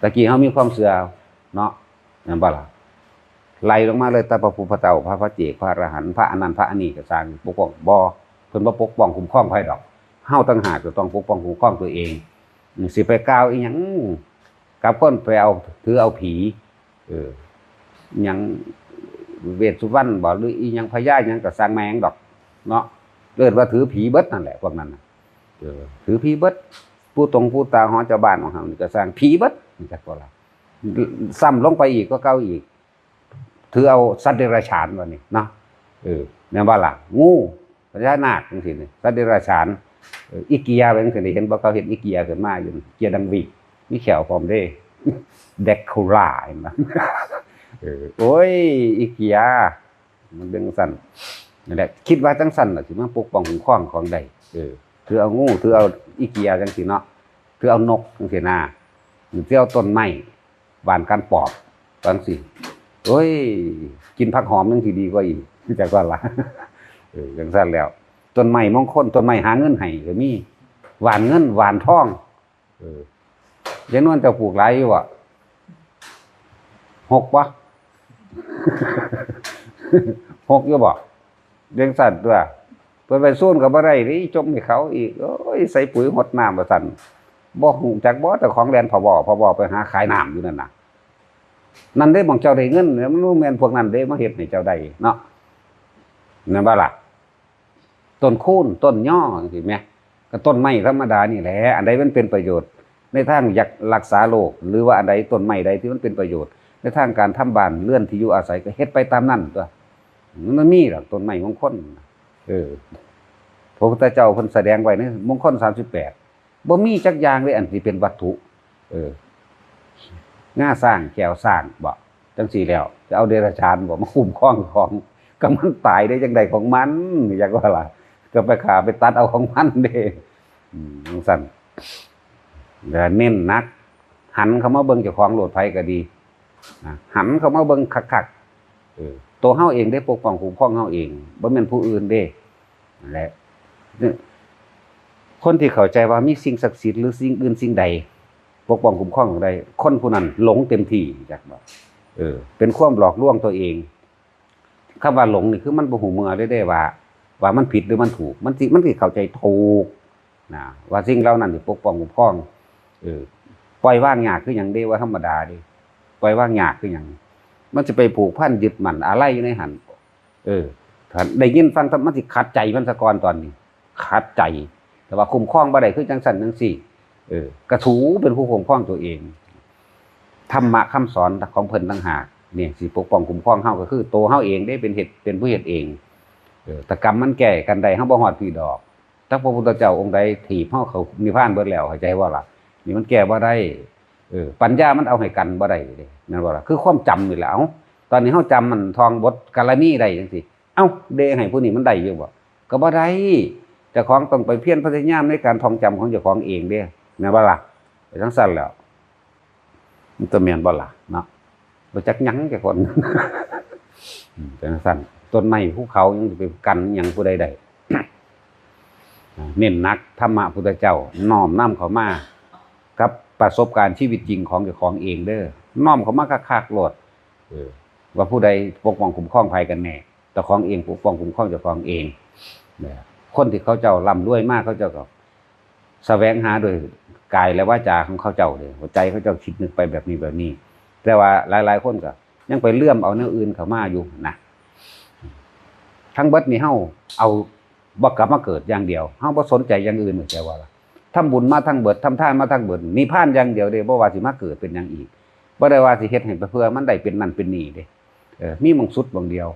ตะกี้เฮามีความเชื่อเนาะนั่นบ่ล่ะไล่ลงมาเลยต่พระพุทธเจ้าพระพระเจกพระอรหันต์พระอนันต์พระอนีกสร้างปกป้องบ่เพิ่นบ่ปกป้องคุ้มครองไผดอกเฮาต่างหากจะต้องปกป้องคุ้มครองตัวเองสิไปกล่าวอีหยังกับคนไปเอาถือเอาผี เอออิหยังเวทสุวรรณบ่หรืออีหยังพญาอิหยังก็สร้างแมงดอก เนาะเอิ้นว่าถือผีเบิดนั่นแหละพวกนั้นเออถือผีเบิด ผู้ตรงผู้ตาหอเจ้าบ้านของเฮานี่ก็สร้างผีบิดนี่จักว่าล่ะซ้ำลงไปอีกก็เก่าอีก ถือเอาสัตว์เดรัจฉานว่านี่เนาะเออแม่นบ่ล่ะงูพญานาคจังซี่นี่สัตว์เดรัจฉานอออีเกียเป็นจังซี่นี่เห็นบ่เขาเฮ็ดอีเกียขึ้นมาอยู่เกียดังวีมีแขวพร้อมเด้เด็กคูล่าเห็นบ่เออโอ้ยอีเกียามันเป็นจังซั่นนั่นแหละคิดว่าจังซั่นน่ะสิมาปกป้องคุ้มครองของใดเออ ถือเอางูถือเอาอีเกียจังสิเนาะถือเอานกจังสินาหรือถือเอาต้นไม้บานกันปอบจังสิโอ้ย กินผักหอมจังสิดีกว่าอีกจักว่าละเออจังซั่นแล้วต้นไม้มงคลต้นไม้หาเงินให้ก็มีหวานเงินหวานทอง เออยายนวลเจะปลูกหลายอยู่อะหกปะหกอยู่บ่เลี้ยงสัตว์ตัว เพิ่นไปสู้กับบ่ได้นี่จมให้เขาอีกโอ้ยใส่ปุ๋ยหดน้ำว่าซั่นบ่ฮู้จักบ่แต่ของแลนพบอพบอไปหาขายน้ำอยู่นั่นน่ะนั่นเด้บางเจ้าได้เงินเนี่ยมันบ่แมนพวกนั้นเด้มาเฮ็ดให้เจ้าได้เนาะนั่นบ่ล่ะต้นคูนต้นย่อจังซี่แหมก็ต้นไม้ธรรมดานี่แหละอันใดมันเป็นประโยชน์ ในทางอยากรักษาโลก หรือว่าอันใดต้นไม้ใดที่มันเป็นประโยชน์ ในทางการทำบ้านเรือนที่อยู่อาศัยก็เฮ็ดไปตามนั้นตัวมันมีหรอกต้นไม้มงคล เออพระพุทธเจ้าเพิ่นแสดงไว้ในมงคล38บ่มีจักอย่างเลยอันที่เป็นวัตถุ เออง่าสร้างแก้วสร้างบ่จังซี่แล้ว จะเอาเดรัจฉานบ่มาคุ้มครองของก็มันตายได้จังใดของมันอยากว่าล่ะก็ไปขาไปตัดเอาของมันเด้อืมจังซั่นแล้วเน้นนัก หันเขามาเบิ่งเจ้าของโหลดไผก็ดีหันเขามาเบิ่งคักๆตัวเฮาเองได้ปกป้องคุ้มครองเฮาเองบ่แม่นผู้อื่นเด้ และคนที่เข้าใจว่ามีสิ่งศักดิ์สิทธิ์หรือสิ่งอื่นสิ่งใด ปกป้องคุ้มครองของใดคนผู้นั้นหลงเต็มที่จักบ่เออ เป็นความหลอกลวงตัวเองคำว่าหลงนี่คือมันบ่หูเมือได้ได้ว่า ว่ามันผิดหรือมันถูก มันสิมันสิเข้าใจถูกนะว่าสิ่งเหล่านั้นที่ปกป้องคุ้มครอง เออ ปล่อยว่างยากคือหยังเด้ว่าธรรมดาด้ปล่อยว่างยากคือหยังมันจะไปผูกพันยึดมั่นอะไรอยู่ในหันเออ ได้ยินฟังธรรมะสิขัดใจมันสะกอนตอนนี้ขัดใจ แต่ว่าคุ้มครองบ่ได้คือจังสันจังสี่ เออ กระถูเป็นผู้คุ้มครองตัวเองธรรมะคำสอนของเพิ่นต่างหากเนี่ยสิปกป้องคุ้มครองเฮาก็คือโตเฮาเองได้เป็นเหตุเป็นผู้เฮ็ดเองเออตกรรมมันแก่กันใดเฮาบ่ฮอดพี่ดอกถ้าพระพุทธเจ้าองค์ใดถีบเฮาเขานิพพานเบิดแล้วเข้าใจว่าล่ะนี่มันแก้บ่ได้เออปัญญามันเอาให้กันบ่ได้เด้นั่นบ่าล่ะคือความจำนี่แหละเอ้าตอนนี้เฮาจำมันทองบทกาลนีได้จังซี่ เอ้าเดให้ผู้นี้มันได้อยู่บ่ก็บ่ได้เจ้าของต้องไปเพียรพยายามในการท่องจำของเจ้าของเองเด้แม่นบ่ล่ะไปทั้งสั้นแล้วมันจะแม่นบ่ล่ะเนาะบ่จักยั้งแก่คนอืมเป็นจังสั้นต้นไม้ภูเขายังจะไปกันยังผู้ใดได้เน้นนักธรรมะพุทธเจ้าน้อมนำเขามากับประสบการณ์ชีวิตจริงของเจ้าของเองเด้อน้อมเขามาคักๆโลดว่าผู้ใดปกป้องคุ้มครองภัยกันแน่ จ้าของเองปกป้องคุ้มครองเจ้าของเองเนี่ยคนที่เขาเจ้าร่ำรวยมากเขาเจ้าก็แสวงหาโดยกายและวาจาของเขาเจ้าเลยหัวใจเขาเจ้าคิดนึกไปแบบนี้แบบนี้ แต่ว่าหลาย ๆ คนก็ยังไปเลื่อมเอาแนวอื่นเขามาอยู่นะทั้งเบิดนี่เฮาเอาบ่กลับมาเกิดอย่างเดียวเฮาบ่สนใจอย่างอื่นเหมือนแต่ว่าทำบุญมาทั้งเบิดทำทานมาทั้งเบิดมีพานอย่างเดียวเด้บ่ว่าสิมาเกิดเป็นอย่างอีกบ่ได้ว่าสิเฮ็ดให้เพื่อมันได้เป็นนั่นเป็นนี่เด้เออมีมงสุดบางเดียว